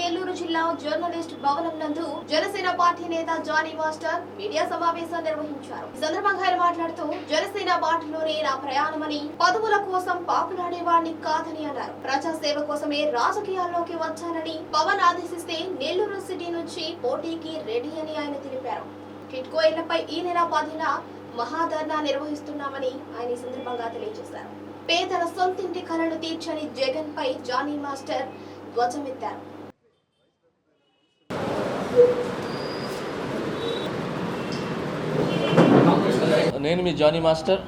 నెల్లూరు జిల్లా జర్నలిస్ట్ భవనం నందు జనసేన పార్టీ నేత జానీ మాస్టర్ మీడియా సమావేశం నిర్వహించారు. ఈ సందర్భంగా ఆయన మాట్లాడుతూ జనసేన పార్టీలోనే నా ప్రయాణమని పదవుల కోసం పాపులాడేవాడిని కాదని అన్నారు. ప్రజా సేవ కోసమే రాజకీయాల్లోకి వచ్చానని పవన్ ఆదేశిస్తే నెల్లూరు సిటీ నుంచి పోటీకి రెడీ అని ఆయన తెలిపారు. టిట్కో ఇళ్ళపై ఈ నెల పదిన మహాధర్నా నిర్వహిస్తున్నామని ఆయన ఈ సందర్భంగా తెలియజేశారు. పేదల సొంతింటి కళలు తీర్చని జగన్ పై జానీ మాస్టర్ ధ్వజమెత్తారు. నేను మీ జానీ మాస్టర్.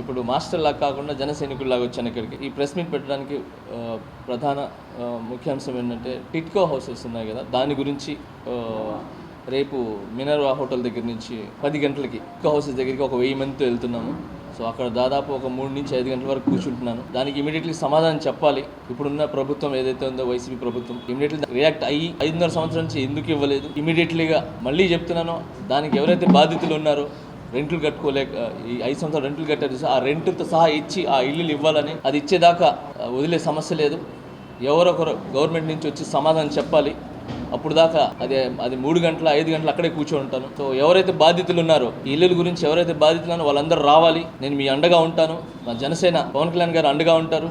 ఇప్పుడు మాస్టర్ లాగా కాకుండా జన సైనికుల్లాగా వచ్చాను ఇక్కడికి. ఈ ప్రెస్ మీట్ పెట్టడానికి ప్రధాన ముఖ్యాంశం ఏంటంటే టిట్కో హౌసెస్ ఉన్నాయి కదా. దాని గురించి రేపు మినర్వా హోటల్ దగ్గర నుంచి పది గంటలకి టిట్కో హౌసెస్ దగ్గరికి ఒక వెయ్యి మందితో వెళ్తున్నాము. సో అక్కడ దాదాపు ఒక మూడు నుంచి ఐదు గంటల వరకు కూర్చుంటున్నాను. దానికి ఇమీడియట్లీ సమాధానం చెప్పాలి. ఇప్పుడున్న ప్రభుత్వం ఏదైతే ఉందో వైసీపీ ప్రభుత్వం ఇమీడియట్లీ రియాక్ట్ అయ్యి ఐదున్నర సంవత్సరం నుంచి ఎందుకు ఇవ్వలేదు? ఇమీడియట్లీగా మళ్ళీ చెప్తున్నానో. దానికి ఎవరైతే బాధితులు ఉన్నారో రెంట్లు కట్టుకోలేక ఈ ఐదు సంవత్సరాలు రెంట్లు కట్టారు ఆ రెంట్లతో సహా ఇచ్చి ఆ ఇల్లులు ఇవ్వాలని అది ఇచ్చేదాకా వదిలే సమస్య లేదు. ఎవరొకరు గవర్నమెంట్ నుంచి వచ్చి సమాధానం చెప్పాలి. అప్పుడు దాకా అదే అది మూడు గంటల ఐదు గంటలు అక్కడే కూర్చొని ఉంటాను సో ఎవరైతే బాధితులు ఉన్నారో ఈ ఇల్లుల గురించి ఎవరైతే బాధితులు వాళ్ళందరూ రావాలి. నేను మీ అండగా ఉంటాను. మా జనసేన పవన్ కళ్యాణ్ గారు అండగా ఉంటారు.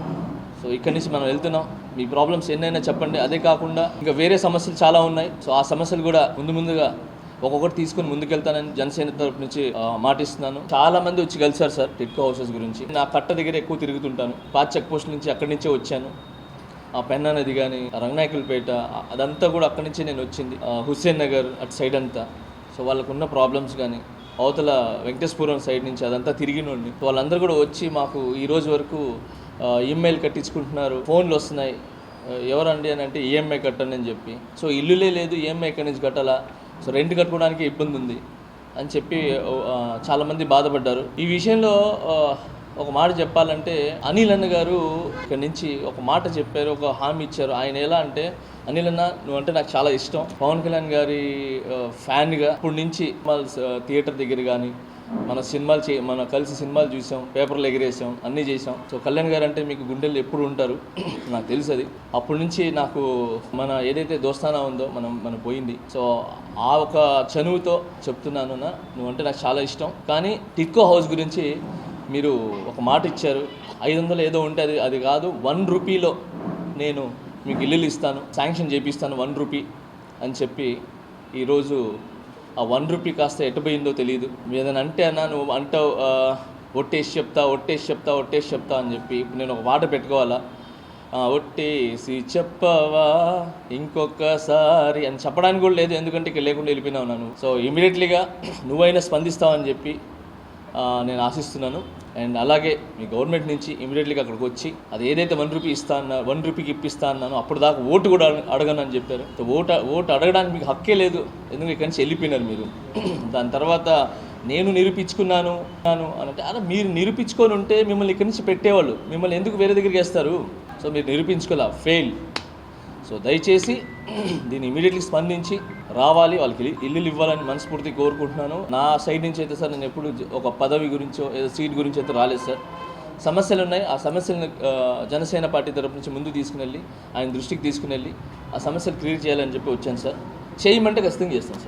సో ఇక్కడి నుంచి మనం వెళ్తున్నాం. మీ ప్రాబ్లమ్స్ ఎన్నైనా చెప్పండి. అదే కాకుండా ఇంకా వేరే సమస్యలు చాలా ఉన్నాయి. సో ఆ సమస్యలు కూడా ముందు ముందుగా ఒక్కొక్కటి తీసుకుని ముందుకెళ్తానని జనసేన తరపు నుంచి మాటిస్తున్నాను. చాలా మంది వచ్చి కలిసారు సార్ టిట్కో హౌసెస్ గురించి. నా కట్ట దగ్గర ఎక్కువ తిరుగుతుంటాను. పాత చెక్ పోస్ట్ నుంచి అక్కడి నుంచే వచ్చాను. ఆ పెన్నా నది కానీ రంగనాయకులపేట అదంతా కూడా అక్కడి నుంచే నేను వచ్చింది. హుస్సేన్ నగర్ అటు సైడ్ అంతా. సో వాళ్ళకున్న ప్రాబ్లమ్స్ కానీ అవతల వెంకటేశ్వరం సైడ్ నుంచి అదంతా తిరిగినండి నుండి వాళ్ళందరూ కూడా వచ్చి మాకు ఈ రోజు వరకు ఈమెయిల్ కట్టించుకుంటున్నారు. ఫోన్లు వస్తున్నాయి. ఎవరండి అని అంటే ఈఎంఐ కట్టండి అని చెప్పి. సో ఇల్లులే లేదు ఈఎంఐ ఎక్కడి నుంచి కట్టాలా? సో రెంట్ కట్టుకోవడానికి ఇబ్బంది ఉంది. అని చెప్పి చాలామంది బాధపడ్డారు. ఈ విషయంలో ఒక మాట చెప్పాలంటే అనిల్ అన్న గారు ఇక్కడ నుంచి ఒక మాట చెప్పారు ఒక హామీ ఇచ్చారు. ఆయన ఎలా అంటే అనిల్ అన్న నువ్వంటే నాకు చాలా ఇష్టం. పవన్ కళ్యాణ్ గారి ఫ్యాన్గా ఇప్పుడు నుంచి మన థియేటర్ దగ్గర కానీ మన సినిమాలు చే మన కలిసి సినిమాలు చూసాం పేపర్లు ఎగిరేసాం అన్నీ చేసాం. సో కళ్యాణ్ గారు అంటే మీకు గుండెలు ఎప్పుడు ఉంటారు? నాకు తెలుసు అది. అప్పటి నుంచి నాకు మన ఏదైతే దోస్తానా ఉందో మనం మనం పోయింది. సో ఆ ఒక చనువుతో చెప్తున్నాను నువ్వంటే నాకు చాలా ఇష్టం. కానీ టిక్కో హౌస్ గురించి మీరు ఒక మాట ఇచ్చారు ఐదు వందలు ఏదో ఉంటే అది అది కాదు వన్ రూపీలో నేను మీకు ఇల్లులు ఇస్తాను శాంక్షన్ చేపిస్తాను వన్ రూపీ అని చెప్పి ఈరోజు ఆ వన్ రూపీ కాస్త ఎటుపోయిందో తెలియదు ఏదైనా అంటే అన్నా నువ్వు అంటావు ఒట్టేసి చెప్తా ఒట్టేసి చెప్తా ఒట్టేసి చెప్తా అని చెప్పి ఇప్పుడు నేను ఒక మాట పెట్టుకోవాలా? ఒట్టేసి చెప్పవా ఇంకొకసారి అని చెప్పడానికి కూడా లేదు ఎందుకంటే ఇక్కడ లేకుండా వెళ్ళిపోయినావు నన్ను. సో ఇమీడియట్లీగా నువ్వైనా స్పందిస్తావని చెప్పి నేను ఆశిస్తున్నాను. అండ్ అలాగే మీ గవర్నమెంట్ నుంచి ఇమీడియట్లీగా అక్కడికి వచ్చి అది ఏదైతే వన్ రూపీ ఇస్తా అన్నా వన్ రూపీకి ఇప్పిస్తా అన్నానో అప్పుడు దాకా ఓటు కూడా అడగ- అడగను అని చెప్పారు. ఓటు ఓటు అడగడానికి మీకు హక్కే లేదు. ఎందుకంటే ఇక్కడి నుంచి వెళ్ళిపోయినారు మీరు. దాని తర్వాత నేను నిరూపించుకున్నాను అని అంటే అలా మీరు నిరూపించుకొని ఉంటే మిమ్మల్ని ఇక్కడి నుంచి పెట్టేవాళ్ళు. మిమ్మల్ని ఎందుకు వేరే దగ్గరికి వేస్తారు? సో మీరు నిరూపించుకోలే ఫెయిల్. సో దయచేసి దీన్ని ఇమీడియట్లీ స్పందించి రావాలి వాళ్ళకి ఇల్లులు ఇవ్వాలని మనస్ఫూర్తి కోరుకుంటున్నాను. నా సైడ్ నుంచి అయితే సార్ నేను ఎప్పుడు ఒక పదవి గురించో ఏదో సీట్ గురించి అయితే రాలేదు సార్. సమస్యలు ఉన్నాయి. ఆ సమస్యలను జనసేన పార్టీ తరపు నుంచి ముందు తీసుకుని వెళ్ళి ఆయన దృష్టికి తీసుకుని వెళ్ళి ఆ సమస్యలు క్లియర్ చేయాలని చెప్పి వచ్చాను సార్. చేయమంటే ఖచ్చితంగా చేస్తాను సార్.